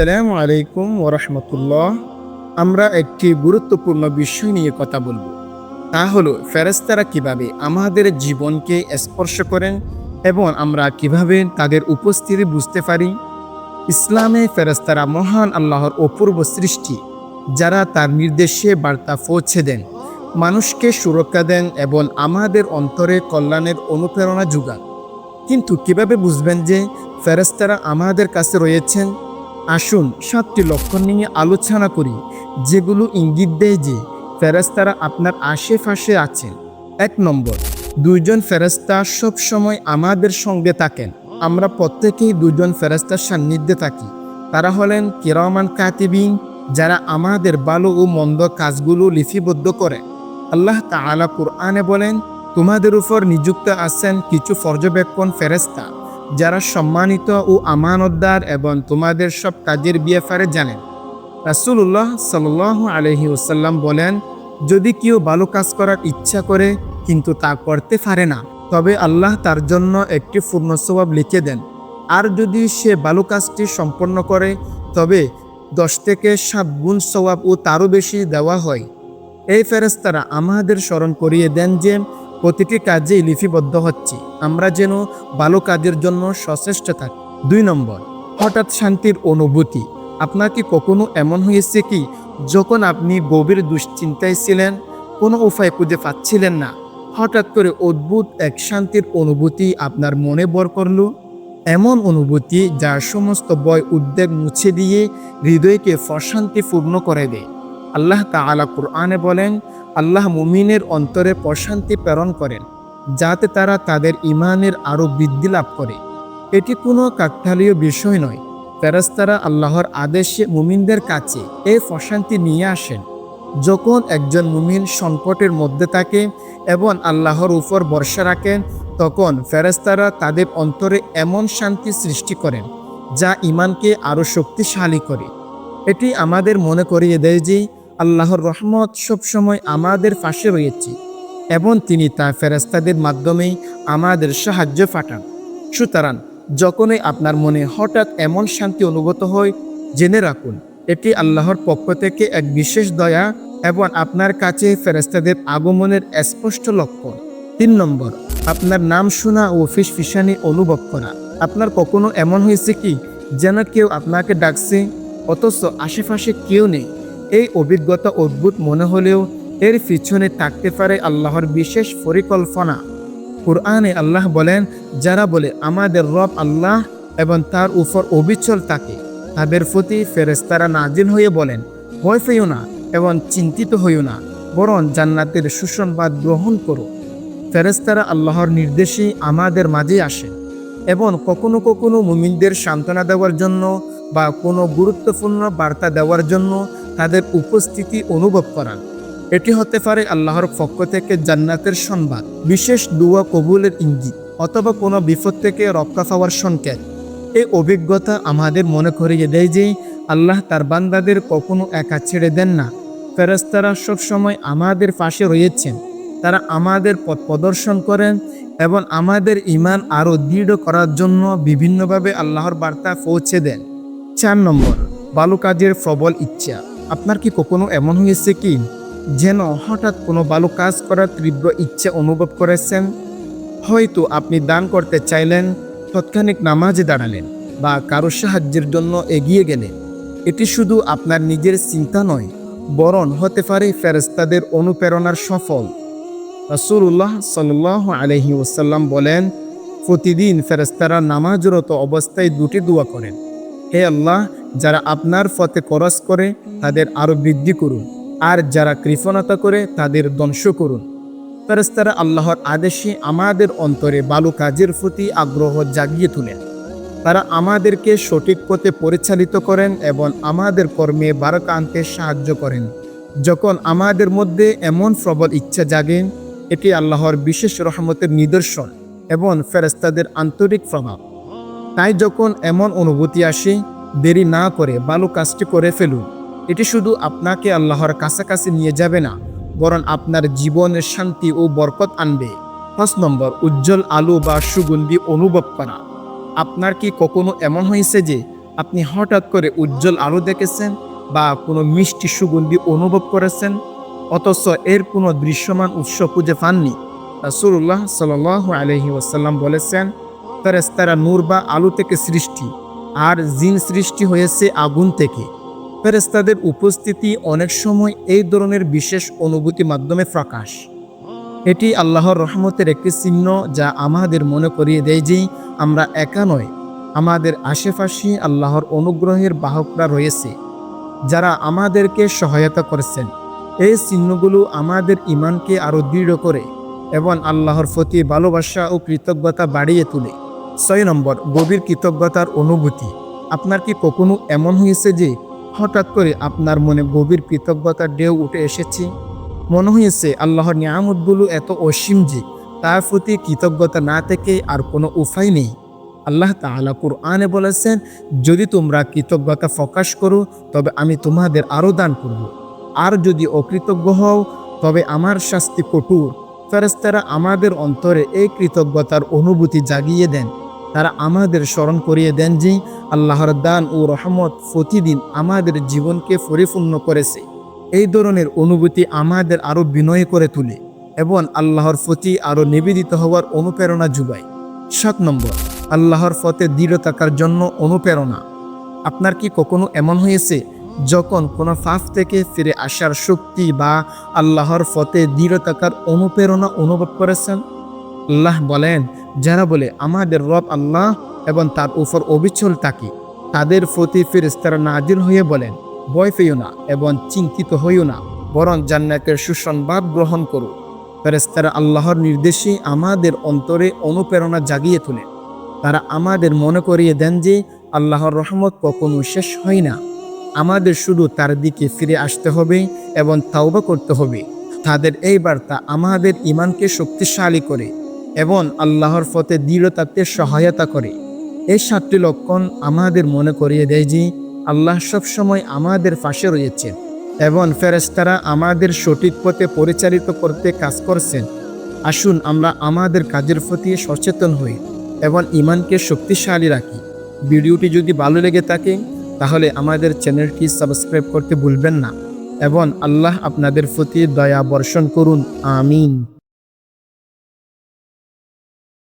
আসসালামু আলাইকুম ওরহমতুল্লাহ আমরা একটি গুরুত্বপূর্ণ বিষয় নিয়ে কথা বলব। তা হলো ফেরেস্তারা কীভাবে আমাদের জীবনকে স্পর্শ করেন এবং আমরা কীভাবে তাদের উপস্থিতি বুঝতে পারি? ইসলামে ফেরেস্তারা মহান আল্লাহর অপূর্ব সৃষ্টি, যারা তার নির্দেশে বার্তা পৌঁছে দেন, মানুষকে সুরক্ষা দেন এবং আমাদের অন্তরে কল্যাণের অনুপ্রেরণা যোগান। কিন্তু কীভাবে বুঝবেন যে ফেরেস্তারা আমাদের কাছে রয়েছেন? আসুন সাতটি লক্ষণ নিয়ে আলোচনা করি, যেগুলো ইঙ্গিত দেয় যে ফেরেস্তারা আপনার আশেপাশে আছেন। এক নম্বর, দুইজন ফেরেস্তা সব সময় আমাদের সঙ্গে থাকেন। আমরা প্রত্যেকেই দুজন ফেরেস্তার সান্নিধ্যে থাকি। তারা হলেন কিরমান কাতিবিন, যারা আমাদের ভালো ও মন্দ কাজগুলো লিপিবদ্ধ করে আল্লাহ তাআলা কুরআনে বলেন, তোমাদের উপর নিযুক্ত আছেন কিছু পর্যবেক্ষণ ফেরেস্তা যারা সম্মানিত ও আমানতদার এবং তোমাদের সব কাজের ব্যাপারে জানেন। রাসূলুল্লাহ সাল্লাল্লাহু আলহি ওসাল্লাম বলেন, যদি কেউ ভালো কাজ করার ইচ্ছা করে, কিন্তু তা করতে পারে না, তবে আল্লাহ তার জন্য একটি পূর্ণ স্বভাব লিখে দেন। আর যদি সে ভালো কাজটি সম্পন্ন করে, তবে দশ থেকে সাত গুণ স্বভাব ও তারও বেশি দেওয়া হয়। এই ফেরেস্তারা আমাদের স্মরণ করিয়ে দেন যে প্রতিটি কাজেই লিপিবদ্ধ হচ্ছি। আমরা যেন ভালো কাজের জন্য সচেষ্ট থাকি। দুই নম্বর, হঠাৎ শান্তির অনুভূতি। আপনার কি কখনো এমন হয়েছে কি, যখন আপনি গভীর দুশ্চিন্তায় ছিলেন, কোনো উপায় খুঁজে পাচ্ছিলেন না? হঠাৎ করে অদ্ভুত এক শান্তির অনুভূতি আপনার মনে বর করল? এমন অনুভূতি যা সমস্ত বয় উদ্বেগ মুছে দিয়ে হৃদয়কে প্রশান্তিপূর্ণ করে দেয়। আল্লাহ তাআলা কুরআনে বলেন আল্লাহ মুমিনের অন্তরে প্রশান্তি প্রেরণ করেন, যাতে তারা তাদের ইমানের আরও বৃদ্ধি লাভ করে। এটি কোনো কাকতালীয় বিষয় নয়। ফেরাস্তারা আল্লাহর আদেশে মুমিনদের কাছে এই প্রশান্তি নিয়ে আসেন। যখন একজন মুমিন সংকটের মধ্যে থাকে এবং আল্লাহর উপর ভরসা রাখেন, তখন ফেরেস্তারা তাদের অন্তরে এমন শান্তি সৃষ্টি করেন, যা ইমানকে আরও শক্তিশালী করে। এটি আমাদের মনে করিয়ে দেয় যে আল্লাহর রহমত সবসময় আমাদের পাশে রয়েছে এবং তিনি তা ফেরেস্তাদের মাধ্যমেই আমাদের সাহায্য পাঠান। সুতরাং যখনই আপনার মনে হঠাৎ এমন শান্তি অনুগত হয়, জেনে রাখুন, এটি আল্লাহর পক্ষ থেকে এক বিশেষ দয়া এবং আপনার কাছে ফেরেস্তাদের আগমনের স্পষ্ট লক্ষণ। তিন নম্বর, আপনার নাম শোনা ও ফিসফিসানি অনুভব করা। আপনার কখনো এমন হয়েছে কি, যেন কেউ আপনাকে ডাকছে, অথচ আশেপাশে কেউ নেই? এই অভিজ্ঞতা অদ্ভুত মনে হলেও এর পিছনে থাকতে পারে আল্লাহর বিশেষ পরিকল্পনা। কোরআনে আল্লাহ বলেন, যারা বলে, আমাদের রব আল্লাহ এবং তার উপর অবিচল থাকে তাদের প্রতি ফেরেস্তারা নাজিল হয়ে বলেন, ভয় পেও না এবং চিন্তিত হইও না, বরং জান্নাতের সুসংবাদ গ্রহণ করো। ফেরেস্তারা আল্লাহর নির্দেশে আমাদের মাঝে আসেন এবং কখনো কখনো মুমিনদের সান্ত্বনা দেওয়ার জন্য বা কোনো গুরুত্বপূর্ণ বার্তা দেওয়ার জন্য তাদের উপস্থিতি অনুভব করান এটি হতে পারে আল্লাহর পক্ষ থেকে জান্নাতের সংবাদ। বিশেষ দুয়া কবুলের ইঙ্গিত, অথবা কোনো বিপদ থেকে রক্ষা পাওয়ার সংকেত। এই অভিজ্ঞতা আমাদের মনে করিয়ে দেয় যে আল্লাহ তার বান্দাদের কখনো একা ছেড়ে দেন না। ফেরেস্তারা সবসময় আমাদের পাশে রয়েছেন। তারা আমাদের পথ প্রদর্শন করেন এবং আমাদের ইমান আরও দৃঢ় করার জন্য বিভিন্নভাবে আল্লাহর বার্তা পৌঁছে দেন। চার নম্বর ভালো কাজের প্রবল ইচ্ছা। আপনার কি কখনো এমন হয়েছে কি, যেন হঠাৎ কোনো ভালো কাজ করার তীব্র ইচ্ছে অনুভব করেছেন? হয়তো আপনি দান করতে চাইলেন, তৎক্ষণিক নামাজে দাঁড়ালেন বা কারও সাহায্যের জন্য এগিয়ে গেলেন। এটি শুধু আপনার নিজের চিন্তা নয় বরণ হতে পারে ফেরেস্তাদের অনুপ্রেরণার সফল। রসুল্লাহ সাল্লাহ আলহি ওসাল্লাম বলেন, প্রতিদিন ফেরেস্তারা নামাজরত অবস্থায় দুটি দোয়া করেন। হে আল্লাহ যারা আপনার পথে করস করে, তাদের আরও বৃদ্ধি করুন। আর যারা কৃপণতা করে, তাদের ধ্বংস করুন। ফেরেস্তারা আল্লাহর আদেশে আমাদের অন্তরে ভালো কাজের প্রতি আগ্রহ জাগিয়ে তোলেন। তারা আমাদেরকে সঠিক পথে পরিচালিত করেন এবং আমাদের কর্মে বারকা আনতে সাহায্য করেন। যখন আমাদের মধ্যে এমন প্রবল ইচ্ছা জাগেন এটি আল্লাহর বিশেষ রহমতের নিদর্শন এবং ফেরেস্তাদের আন্তরিক প্রভাব। তাই যখন এমন অনুভূতি আসে দেরি না করে ভালো কাজটি করে ফেলুন। এটি শুধু আপনাকে আল্লাহর কাছাকাছি নিয়ে যাবে না, বরং আপনার জীবনের শান্তি ও বরকত আনবে। পাঁচ নম্বর, উজ্জ্বল আলো বা সুগন্ধি অনুভব করা। আপনার কি কখনো এমন হয়েছে যে আপনি হঠাৎ করে উজ্জ্বল আলো দেখেছেন বা কোনো মিষ্টি সুগন্ধি অনুভব করেছেন? অথচ এর কোনো দৃশ্যমান উৎস খুঁজে পাননি। রাসূলুল্লাহ সাল্লাহ আলহি ওয়াসাল্লাম বলেছেন ফেরেস্তারা নূর বা আলো থেকে সৃষ্টি। আর জিন সৃষ্টি হয়েছে আগুন থেকে। ফেরেস্তাদের উপস্থিতি অনেক সময় এই ধরনের বিশেষ অনুভূতি মাধ্যমে প্রকাশ। এটি আল্লাহর রহমতের একটি চিহ্ন যা আমাদের মনে করিয়ে দেয় যে আমরা একা নয় আমাদের আশেপাশে আল্লাহর অনুগ্রহের বাহকরা রয়েছে, যারা আমাদেরকে সহায়তা করেছেন। এই চিহ্নগুলো আমাদের ইমানকে আরও দৃঢ় করে এবং আল্লাহর প্রতি ভালোবাসা ও কৃতজ্ঞতা বাড়িয়ে তোলে। ছয় নম্বর, গভীর কৃতজ্ঞতার অনুভূতি। আপনার কি কখনো এমন হয়েছে যে হঠাৎ করে আপনার মনে গভীর কৃতজ্ঞতার ঢেউ উঠে এসেছে? মনে হয়েছে আল্লাহর নিয়ামতগুলো এত অসীম যে তার প্রতি কৃতজ্ঞতা না থেকে আর কোনো উপায় নেই। আল্লাহ তাআলা কুরআনে বলেছেন, যদি তোমরা কৃতজ্ঞতা প্রকাশ করো, তবে আমি তোমাদের আরও দান করব। আর যদি অকৃতজ্ঞ হও, তবে আমার শাস্তি কঠোর। ফেরেস্তারা আমাদের অন্তরে এই কৃতজ্ঞতার অনুভূতি জাগিয়ে দেন। তারা আমাদের স্মরণ করিয়ে দেন যে আল্লাহর দান ও রহমত প্রতিদিন আমাদের জীবনকে পরিপূর্ণ করেছে। এই ধরনের অনুভূতি আমাদের আরও বিনয় করে তোলে এবং আল্লাহর প্রতি আরও নিবেদিত হওয়ার অনুপ্রেরণা যুগায়। সাত নম্বর, আল্লাহর ফতে দৃঢ় থাকার জন্য অনুপ্রেরণা। আপনার কি কখনো এমন হয়েছে যখন কোনো ফাফ থেকে ফিরে আসার শক্তি বা আল্লাহর ফতে দৃঢ় থাকার অনুপ্রেরণা অনুভব করেছেন? আল্লাহ বলেন যারা বলে, আমাদের রব আল্লাহ এবং তার উপর অবিচল থাকে তাদের প্রতি ফেরেস্তারা নাজির হয়ে বলেন, ভয় পেও না এবং চিন্তিত হইও না, বরং জান্নাতের সুসংবাদ গ্রহণ করো। ফেরেস্তারা আল্লাহর নির্দেশে আমাদের অন্তরে অনুপ্রেরণা জাগিয়ে তোলেন। তারা আমাদের মনে করিয়ে দেন যে, আল্লাহর রহমত কখনো শেষ হয় না। আমাদের শুধু তার দিকে ফিরে আসতে হবে এবং তাওবা করতে হবে। তাদের এই বার্তা আমাদের ইমানকে শক্তিশালী করে। এবং আল্লাহর পথে দৃঢ়তাতে সহায়তা করে। এই সাতটি লক্ষণ আমাদের মনে করিয়ে দেয় যে, আল্লাহ সবসময় আমাদের পাশে রয়েছেন এবং ফেরেস্তারা আমাদের সঠিক পথে পরিচালিত করতে কাজ করছেন। আসুন আমরা আমাদের কাজের প্রতি সচেতন হই এবং ইমানকে শক্তিশালী রাখি। ভিডিওটি যদি ভালো লেগে থাকে, তাহলে আমাদের চ্যানেলটি সাবস্ক্রাইব করতে ভুলবেন না এবং আল্লাহ আপনাদের প্রতি দয়া বর্ষণ করুন। আমিন।